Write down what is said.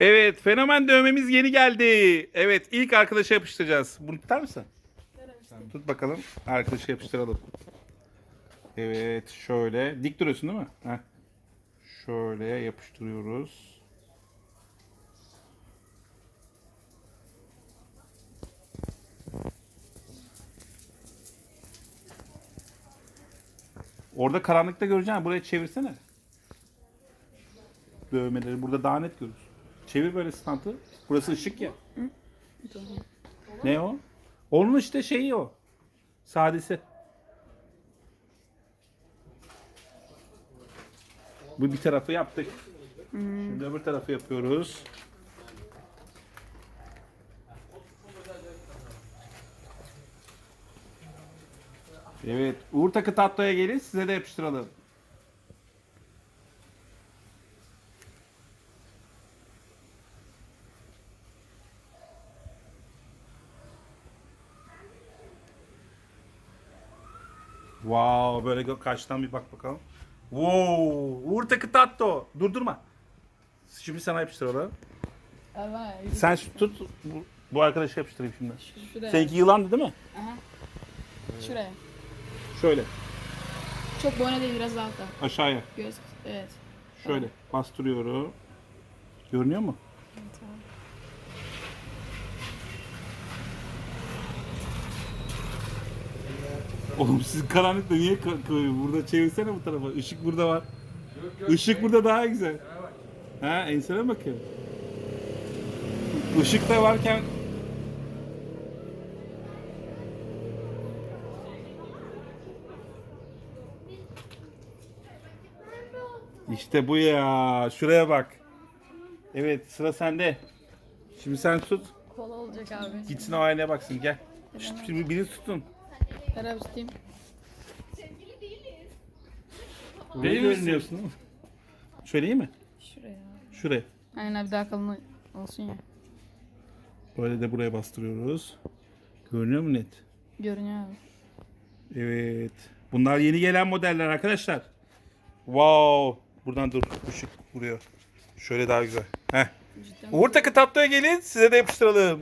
Evet fenomen dövmemiz yeni geldi. Evet ilk arkadaşa yapıştıracağız. Bunu tutar mısın? Tut bakalım. Arkadaşa yapıştıralım. Evet şöyle. Dik duruyorsun değil mi? Heh. Şöyle yapıştırıyoruz. Orada karanlıkta göreceksin. Buraya çevirsene. Dövmeleri burada daha net görürsün. Çevir böyle standı. Burası ışık ya. Ne o? Onun işte şeyi o. Sadesi. Bu bir tarafı yaptık. Şimdi öbür tarafı yapıyoruz. Evet. Uğur Takı Tatlı'ya gelin. Size de yapıştıralım. Wow, böyle karşıdan bir bak bakalım. Wow, Uğur Takı Tatlı. Durdurma. Şimdi sana yapıştıralım. Evet. Sen şu tut. Bu, bu arkadaşa yapıştırayım şimdi. Şuraya. Seninki yılandı değil mi? Aha. Şuraya. Şöyle. Çok boyuna değil biraz daha altta. Aşağıya. Göz. Evet. Şöyle. Bastırıyorum. Görünüyor mu? Tamam. Oğlum siz karanlıkta niye ka- ka- burada çevirsene bu tarafa. Işık burada var. Işık burada daha güzel. Ha ensene bakıyorum. Işık da varken İşte bu ya. Şuraya bak. Evet sıra sende. Şimdi sen tut. Kola olacak abi. Gitsin o aynaya baksın gel. Şşt, Şimdi birini tutun. Beraber tutayım. Beni görünüyorsun ama. Şöyle iyi mi? Şuraya. Şuraya. Aynen abi daha kalın olsun ya. Böyle de buraya bastırıyoruz. Görünüyor mu net? Görünüyor abi. Evet. Bunlar yeni gelen modeller arkadaşlar. Wow. Buradan dur. Işık vuruyor. Şöyle daha güzel. Heh. Cidden. Uğur Takı Tatlı'ya gelin. Size de yapıştıralım.